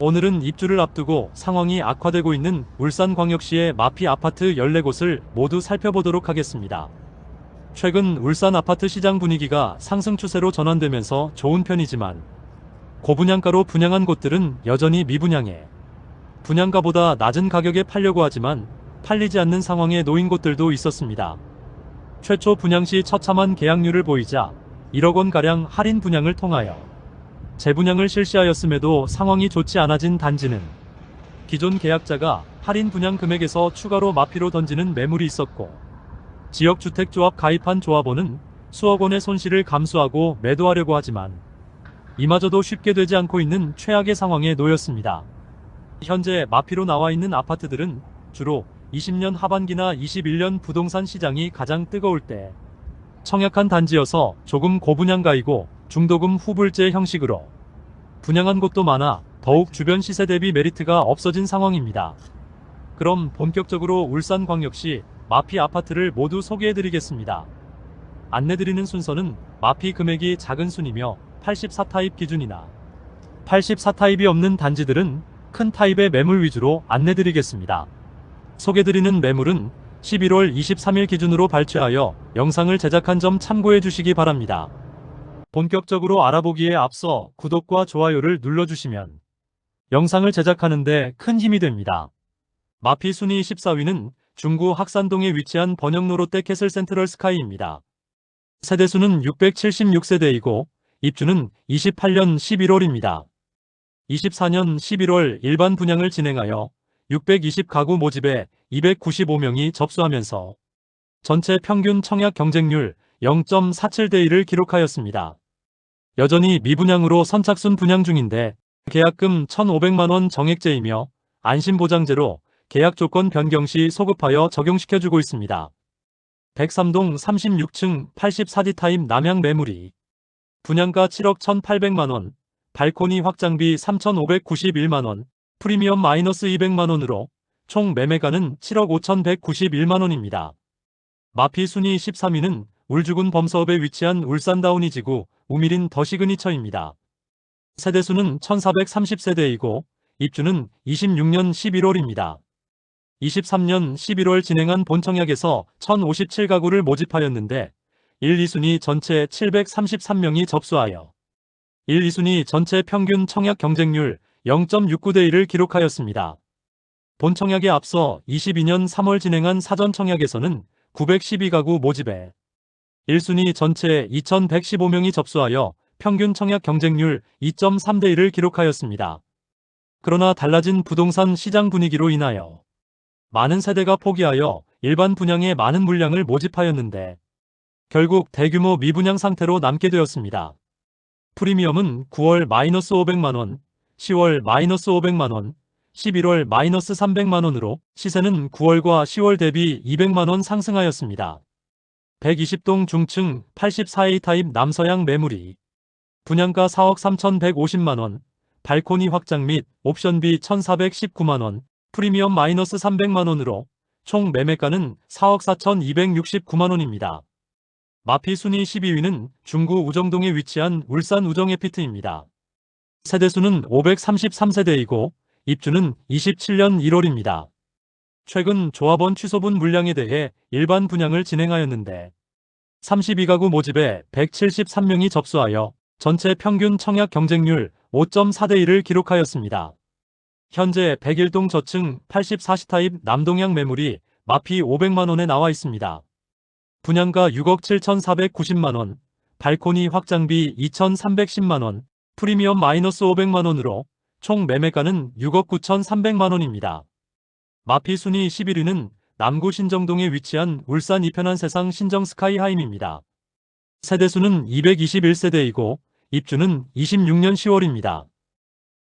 오늘은 입주를 앞두고 상황이 악화되고 있는 울산광역시의 마피 아파트 14곳을 모두 살펴보도록 하겠습니다. 최근 울산 아파트 시장 분위기가 상승 추세로 전환되면서 좋은 편이지만 고분양가로 분양한 곳들은 여전히 미분양해 분양가보다 낮은 가격에 팔려고 하지만 팔리지 않는 상황에 놓인 곳들도 있었습니다. 최초 분양 시 처참한 계약률을 보이자 1억 원가량 할인 분양을 통하여 재분양을 실시하였음에도 상황이 좋지 않아진 단지는 기존 계약자가 할인 분양 금액에서 추가로 마피로 던지는 매물이 있었고 지역주택조합 가입한 조합원은 수억 원의 손실을 감수하고 매도하려고 하지만 이마저도 쉽게 되지 않고 있는 최악의 상황에 놓였습니다. 현재 마피로 나와 있는 아파트들은 주로 20년 하반기나 21년 부동산 시장이 가장 뜨거울 때 청약한 단지여서 조금 고분양가이고 중도금 후불제 형식으로 분양한 곳도 많아 더욱 주변 시세 대비 메리트가 없어진 상황입니다. 그럼 본격적으로 울산광역시 마피 아파트를 모두 소개해드리겠습니다. 안내드리는 순서는 마피 금액이 작은 순이며 84타입 기준이나 84타입이 없는 단지들은 큰 타입의 매물 위주로 안내드리겠습니다. 소개드리는 매물은 11월 23일 기준으로 발췌하여 영상을 제작한 점 참고해 주시기 바랍니다. 본격적으로 알아보기에 앞서 구독과 좋아요를 눌러주시면 영상을 제작하는데 큰 힘이 됩니다. 마피 순위 14위는 중구 학산동에 위치한 번영로 롯데 캐슬 센트럴 스카이입니다. 세대수는 676세대이고 입주는 28년 11월입니다. 24년 11월 일반 분양을 진행하여 620가구 모집에 295명이 접수하면서 전체 평균 청약 경쟁률 0.47대 1을 기록하였습니다. 여전히 미분양으로 선착순 분양 중인데 계약금 1,500만원 정액제이며 안심보장제로 계약 조건 변경 시 소급하여 적용시켜주고 있습니다. 103동 36층 84D 타입 남향 매물이 분양가 7억 1,800만원, 발코니 확장비 3,591만원, 프리미엄 마이너스 200만원으로 총 매매가는 7억 5,191만원입니다. 마피 순위 13위는 울주군 범서읍에 위치한 울산다운이 지구 우미린 더 시그니처입니다. 세대수는 1430세대이고 입주는 26년 11월입니다. 23년 11월 진행한 본청약에서 1057가구를 모집하였는데 1, 2순위 전체 733명이 접수하여 1, 2순위 전체 평균 청약 경쟁률 0.69대 1을 기록하였습니다. 본청약에 앞서 22년 3월 진행한 사전청약에서는 912가구 모집에 1순위 전체 2115명이 접수하여 평균 청약 경쟁률 2.3대 1을 기록하였습니다. 그러나 달라진 부동산 시장 분위기로 인하여 많은 세대가 포기하여 일반 분양에 많은 물량을 모집하였는데 결국 대규모 미분양 상태로 남게 되었습니다. 프리미엄은 9월 마이너스 500만원, 10월 마이너스 500만원, 11월 마이너스 300만원으로 시세는 9월과 10월 대비 200만원 상승하였습니다. 120동 중층 84A 타입 남서양 매물이 분양가 4억 3,150만원, 발코니 확장 및 옵션 비 1,419만원, 프리미엄 마이너스 300만원으로 총 매매가는 4억 4,269만원입니다. 마피 순위 12위는 중구 우정동에 위치한 울산 우정에피트입니다. 세대수는 533세대이고 입주는 27년 1월입니다. 최근 조합원 취소분 물량에 대해 일반 분양을 진행하였는데 32가구 모집에 173명이 접수하여 전체 평균 청약 경쟁률 5.4대 1을 기록하였습니다. 현재 101동 저층 84시 타입 남동향 매물이 마피 500만원에 나와 있습니다. 분양가 6억 7,490만원, 발코니 확장비 2,310만원, 프리미엄 마이너스 500만원으로 총 매매가는 6억 9,300만원입니다. 마피 순위 11위는 남구 신정동에 위치한 울산 이편한 세상 신정 스카이하임입니다. 세대수는 221세대이고 입주는 26년 10월입니다.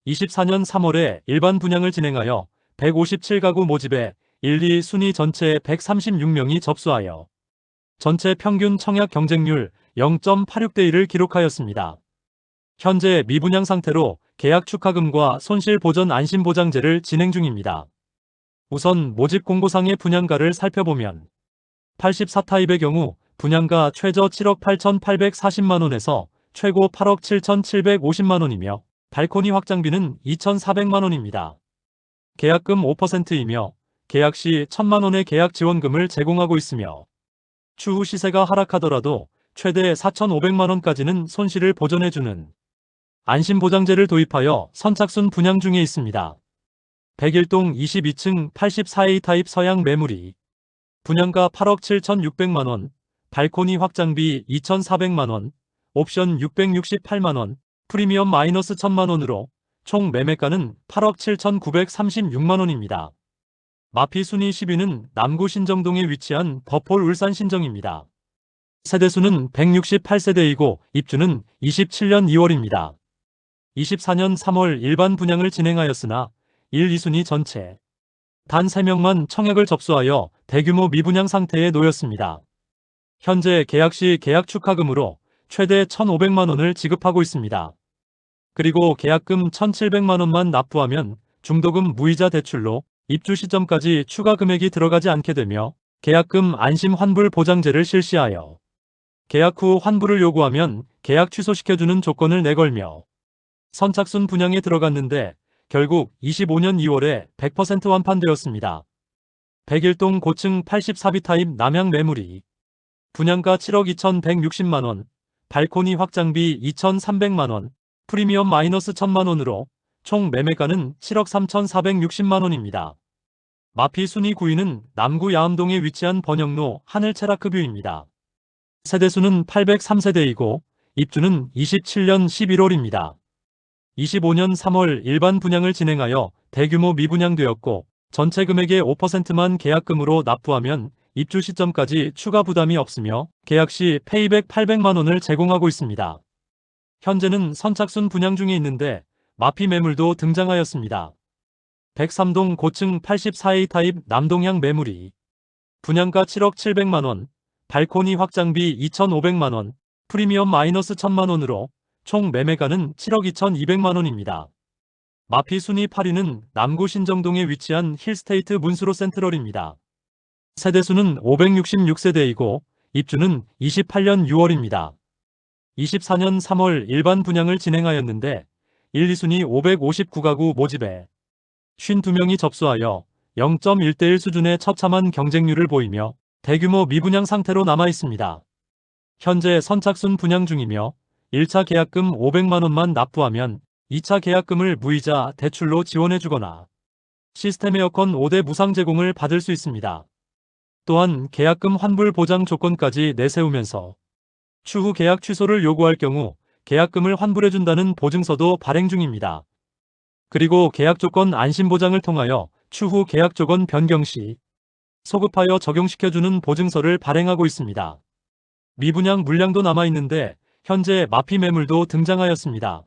24년 3월에 일반 분양을 진행하여 157가구 모집에 1, 2 순위 전체 136명이 접수하여 전체 평균 청약 경쟁률 0.86대 1을 기록하였습니다. 현재 미분양 상태로 계약 축하금과 손실 보전 안심 보장제를 진행 중입니다. 우선 모집 공고상의 분양가를 살펴보면 84타입의 경우 분양가 최저 7억 8,840만원에서 최고 8억 7,750만원이며 발코니 확장비는 2,400만원입니다. 계약금 5%이며 계약 시 1천만원의 계약 지원금을 제공하고 있으며 추후 시세가 하락하더라도 최대 4,500만원까지는 손실을 보전해주는 안심보장제를 도입하여 선착순 분양 중에 있습니다. 101동 22층 84A 타입 서양 매물이 분양가 8억 7,600만원, 발코니 확장비 2,400만원, 옵션 668만원, 프리미엄 마이너스 1,000만원으로 총 매매가는 8억 7,936만원입니다. 마피 순위 10위는 남구 신정동에 위치한 버폴 울산 신정입니다. 세대수는 168세대이고 입주는 27년 2월입니다. 24년 3월 일반 분양을 진행하였으나 1, 2순위 전체 단 3명만 청약을 접수하여 대규모 미분양 상태에 놓였습니다. 현재 계약 시 계약 축하금으로 최대 1,500만 원을 지급하고 있습니다. 그리고 계약금 1,700만 원만 납부하면 중도금 무이자 대출로 입주 시점까지 추가 금액이 들어가지 않게 되며 계약금 안심 환불 보장제를 실시하여 계약 후 환불을 요구하면 계약 취소시켜주는 조건을 내걸며 선착순 분양에 들어갔는데 결국 25년 2월에 100% 완판되었습니다. 101동 고층 84비 타입 남양 매물이 분양가 7억 2,160만원, 발코니 확장비 2,300만원, 프리미엄 마이너스 1,000만원으로 총 매매가는 7억 3,460만원입니다. 마피 순위 9위는 남구 야암동에 위치한 번영로 하늘 체라크뷰입니다. 세대수는 803세대이고 입주는 27년 11월입니다. 25년 3월 일반 분양을 진행하여 대규모 미분양되었고 전체 금액의 5%만 계약금으로 납부하면 입주 시점까지 추가 부담이 없으며 계약 시 페이백 800만 원을 제공하고 있습니다. 현재는 선착순 분양 중에 있는데 마피 매물도 등장하였습니다. 103동 고층 84A 타입 남동향 매물이 분양가 7억 700만원, 발코니 확장비 2,500만 원, 프리미엄 마이너스 1,000만 원으로 총 매매가는 7억 2,200만 원입니다. 마피 순위 8위는 남구 신정동에 위치한 힐스테이트 문수로 센트럴입니다. 세대수는 566세대이고 입주는 28년 6월입니다. 24년 3월 일반 분양을 진행하였는데 1, 2순위 559가구 모집에 52명이 접수하여 0.1대1 수준의 처참한 경쟁률을 보이며 대규모 미분양 상태로 남아 있습니다. 현재 선착순 분양 중이며 1차 계약금 500만원만 납부하면 2차 계약금을 무이자 대출로 지원해주거나 시스템 에어컨 5대 무상 제공을 받을 수 있습니다. 또한 계약금 환불 보장 조건까지 내세우면서 추후 계약 취소를 요구할 경우 계약금을 환불해준다는 보증서도 발행 중입니다. 그리고 계약 조건 안심 보장을 통하여 추후 계약 조건 변경 시 소급하여 적용시켜주는 보증서를 발행하고 있습니다. 미분양 물량도 남아있는데 현재 마피 매물도 등장하였습니다.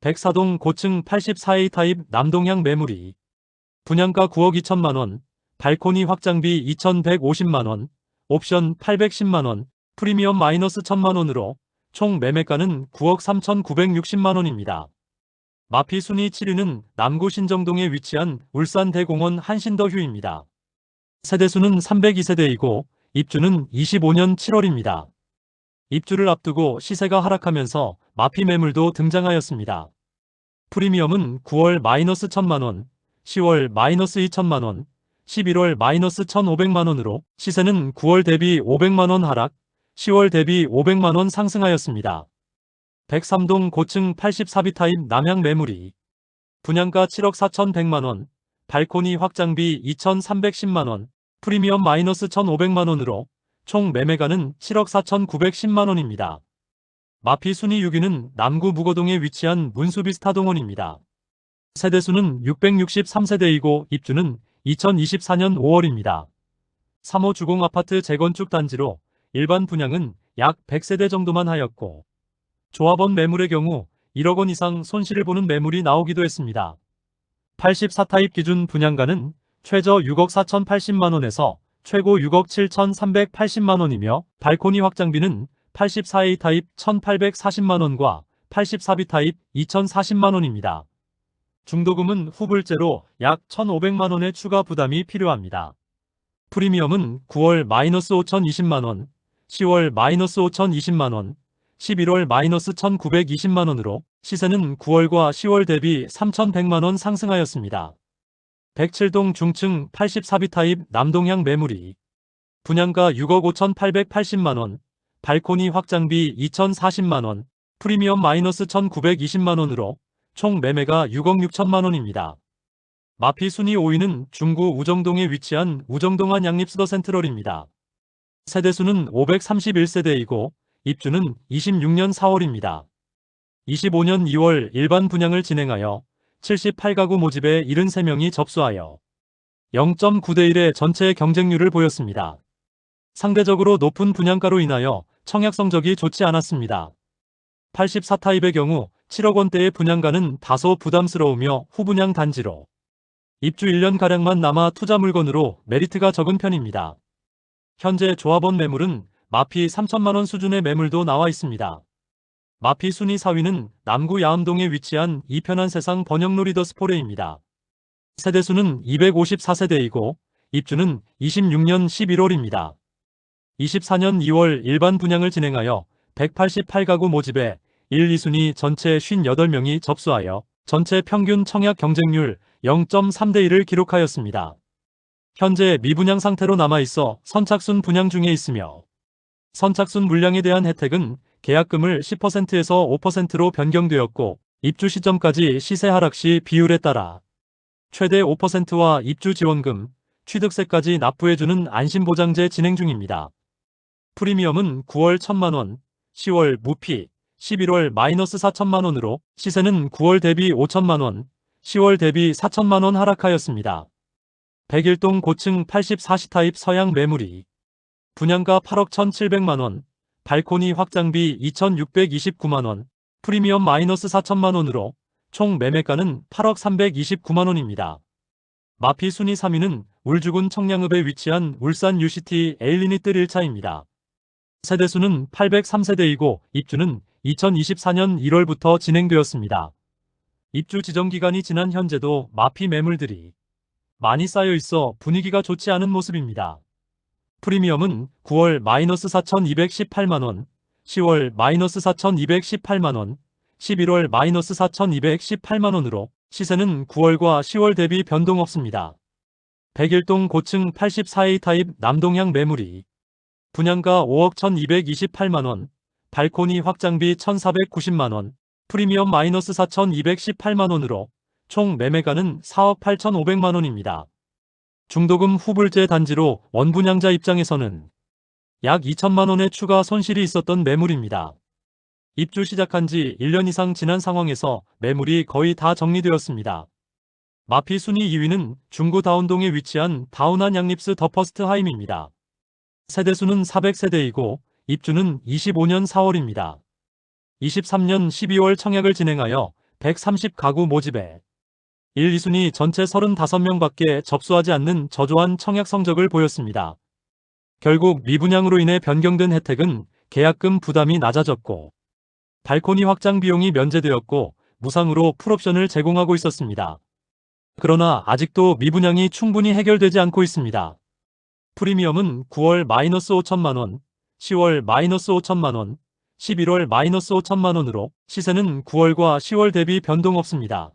백사동 고층 84A 타입 남동향 매물이 분양가 9억 2천만원, 발코니 확장비 2,150만원, 옵션 810만원, 프리미엄 마이너스 1천만원으로 총 매매가는 9억 3,960만원입니다. 마피 순위 7위는 남구 신정동에 위치한 울산 대공원 한신더 휴입니다. 세대수는 302세대이고 입주는 25년 7월입니다. 입주를 앞두고 시세가 하락하면서 마피 매물도 등장하였습니다. 프리미엄은 9월 마이너스 1천만원, 10월 마이너스 2천만원, 11월 마이너스 1,500만원으로 시세는 9월 대비 500만원 하락, 10월 대비 500만원 상승하였습니다. 103동 고층 84비 타입 남양 매물이 분양가 7억 4,100만원, 발코니 확장비 2,310만원, 프리미엄 마이너스 1,500만원으로 총 매매가는 7억 4,910만원입니다. 마피 순위 6위는 남구 무거동에 위치한 문수비스타 동원입니다. 세대수는 663세대이고 입주는 2024년 5월입니다. 3호 주공 아파트 재건축 단지로 일반 분양은 약 100세대 정도만 하였고 조합원 매물의 경우 1억 원 이상 손실을 보는 매물이 나오기도 했습니다. 84타입 기준 분양가는 최저 6억 4,080만 원에서 최고 6억 7,380만원이며 발코니 확장비는 84A 타입 1,840만원과 84B 타입 2,040만원입니다. 중도금은 후불제로 약 1,500만원의 추가 부담이 필요합니다. 프리미엄은 9월 마이너스 5,020만원, 10월 마이너스 5,020만원, 11월 마이너스 1920만원으로 시세는 9월과 10월 대비 3100만원 상승하였습니다. 107동 중층 84비 타입 남동향 매물이 분양가 6억 5880만원, 발코니 확장비 2040만원, 프리미엄 마이너스 1920만원으로 총 매매가 6억 6천만원입니다. 마피 순위 5위는 중구 우정동에 위치한 우정동안 양립수더 센트럴입니다. 세대수는 531세대이고 입주는 26년 4월입니다. 25년 2월 일반 분양을 진행하여 78가구 모집에 73명이 접수하여 0.9대 1의 전체 경쟁률을 보였습니다. 상대적으로 높은 분양가로 인하여 청약 성적이 좋지 않았습니다. 84타입의 경우 7억 원대의 분양가는 다소 부담스러우며 후분양 단지로 입주 1년가량만 남아 투자 물건으로 메리트가 적은 편입니다. 현재 조합원 매물은 마피 3천만원 수준의 매물도 나와 있습니다. 마피 순위 4위는 남구 야암동에 위치한 이편한 세상 번영로 리더스 포레입니다. 세대수는 254세대이고 입주는 26년 11월입니다. 24년 2월 일반 분양을 진행하여 188가구 모집에 1, 2순위 전체 58명이 접수하여 전체 평균 청약 경쟁률 0.3대 1을 기록하였습니다. 현재 미분양 상태로 남아있어 선착순 분양 중에 있으며 선착순 물량에 대한 혜택은 계약금을 10%에서 5%로 변경되었고 입주 시점까지 시세 하락 시 비율에 따라 최대 5%와 입주 지원금, 취득세까지 납부해주는 안심보장제 진행 중입니다. 프리미엄은 9월 1천만원, 10월 무피, 11월 마이너스 4천만원으로 시세는 9월 대비 5천만원, 10월 대비 4천만원 하락하였습니다. 101동 고층 84시 타입 서양 매물이 분양가 8억 1,700만원, 발코니 확장비 2,629만원, 프리미엄 마이너스 4천만원으로 총 매매가는 8억 329만원입니다. 마피 순위 3위는 울주군 청량읍에 위치한 울산 UCT 에일리니뜰 1차입니다. 세대수는 803세대이고 입주는 2024년 1월부터 진행되었습니다. 입주 지정 기간이 지난 현재도 마피 매물들이 많이 쌓여 있어 분위기가 좋지 않은 모습입니다. 프리미엄은 9월 마이너스 4,218만원, 10월 마이너스 4,218만원, 11월 마이너스 4,218만원으로 시세는 9월과 10월 대비 변동 없습니다. 101동 고층 84A 타입 남동향 매물이 분양가 5억 1,228만원, 발코니 확장비 1,490만원, 프리미엄 마이너스 4,218만원으로 총 매매가는 4억 8,500만원입니다. 중도금 후불제 단지로 원분양자 입장에서는 약 2천만 원의 추가 손실이 있었던 매물입니다. 입주 시작한 지 1년 이상 지난 상황에서 매물이 거의 다 정리되었습니다. 마피 순위 2위는 중구 다운동에 위치한 다운한 양립스 더 퍼스트 하임입니다. 세대수는 400세대이고 입주는 25년 4월입니다. 23년 12월 청약을 진행하여 130가구 모집에 1, 2순위 전체 35명밖에 접수하지 않는 저조한 청약 성적을 보였습니다. 결국 미분양으로 인해 변경된 혜택은 계약금 부담이 낮아졌고 발코니 확장 비용이 면제되었고 무상으로 풀옵션을 제공하고 있었습니다. 그러나 아직도 미분양이 충분히 해결되지 않고 있습니다. 프리미엄은 9월 마이너스 5천만원, 10월 마이너스 5천만원, 11월 마이너스 5천만원으로 시세는 9월과 10월 대비 변동 없습니다.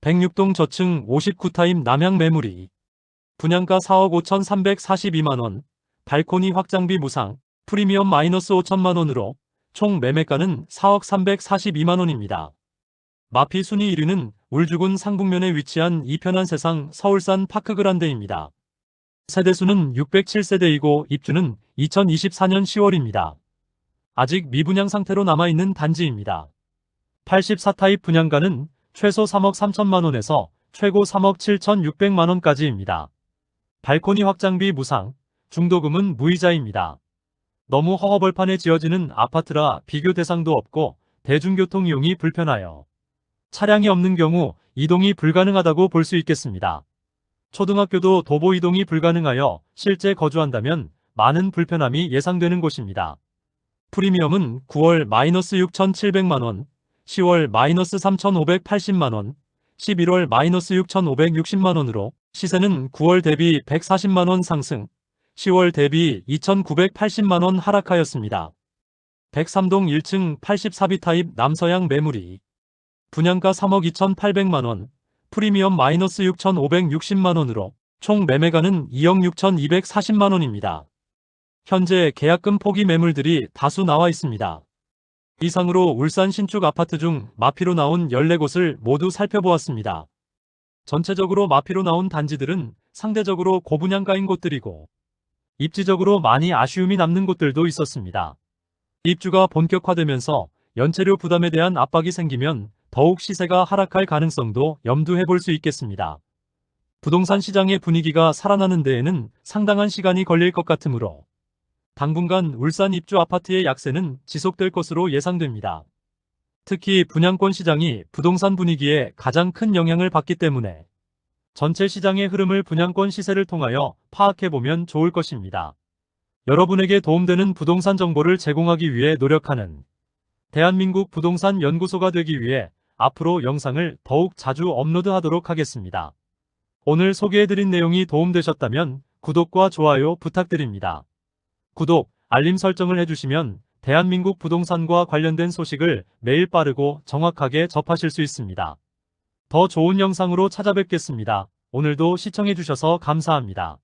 106동 저층 59타임 남향 매물이 분양가 4억 5,342만원, 발코니 확장비 무상, 프리미엄 마이너스 5천만원으로 총 매매가는 4억 342만원입니다. 마피 순위 1위는 울주군 상북면에 위치한 이편한 세상 서울산 파크그란데입니다. 세대수는 607세대이고 입주는 2024년 10월입니다. 아직 미분양 상태로 남아있는 단지입니다. 84타입 분양가는 최소 3억 3천만 원에서 최고 3억 7천6백만 원까지입니다. 발코니 확장비 무상, 중도금은 무이자입니다. 너무 허허벌판에 지어지는 아파트라 비교 대상도 없고 대중교통 이용이 불편하여 차량이 없는 경우 이동이 불가능하다고 볼 수 있겠습니다. 초등학교도 도보 이동이 불가능하여 실제 거주한다면 많은 불편함이 예상되는 곳입니다. 프리미엄은 9월 마이너스 6,700만원, 10월 마이너스 3,580만원, 11월 마이너스 6,560만원으로 시세는 9월 대비 140만원 상승, 10월 대비 2,980만원 하락하였습니다. 103동 1층 84비 타입 남서양 매물이 분양가 3억 2,800만원, 프리미엄 마이너스 6,560만원으로 총 매매가는 2억 6,240만원입니다. 현재 계약금 포기 매물들이 다수 나와 있습니다. 이상으로 울산 신축 아파트 중 마피로 나온 14곳을 모두 살펴보았습니다. 전체적으로 마피로 나온 단지들은 상대적으로 고분양가인 곳들이고 입지적으로 많이 아쉬움이 남는 곳들도 있었습니다. 입주가 본격화되면서 연체료 부담에 대한 압박이 생기면 더욱 시세가 하락할 가능성도 염두해 볼 수 있겠습니다. 부동산 시장의 분위기가 살아나는 데에는 상당한 시간이 걸릴 것 같으므로 당분간 울산 입주 아파트의 약세는 지속될 것으로 예상됩니다. 특히 분양권 시장이 부동산 분위기에 가장 큰 영향을 받기 때문에 전체 시장의 흐름을 분양권 시세를 통하여 파악해보면 좋을 것입니다. 여러분에게 도움되는 부동산 정보를 제공하기 위해 노력하는 대한민국 부동산 연구소가 되기 위해 앞으로 영상을 더욱 자주 업로드하도록 하겠습니다. 오늘 소개해드린 내용이 도움되셨다면 구독과 좋아요 부탁드립니다. 구독, 알림 설정을 해주시면 대한민국 부동산과 관련된 소식을 매일 빠르고 정확하게 접하실 수 있습니다. 더 좋은 영상으로 찾아뵙겠습니다. 오늘도 시청해주셔서 감사합니다.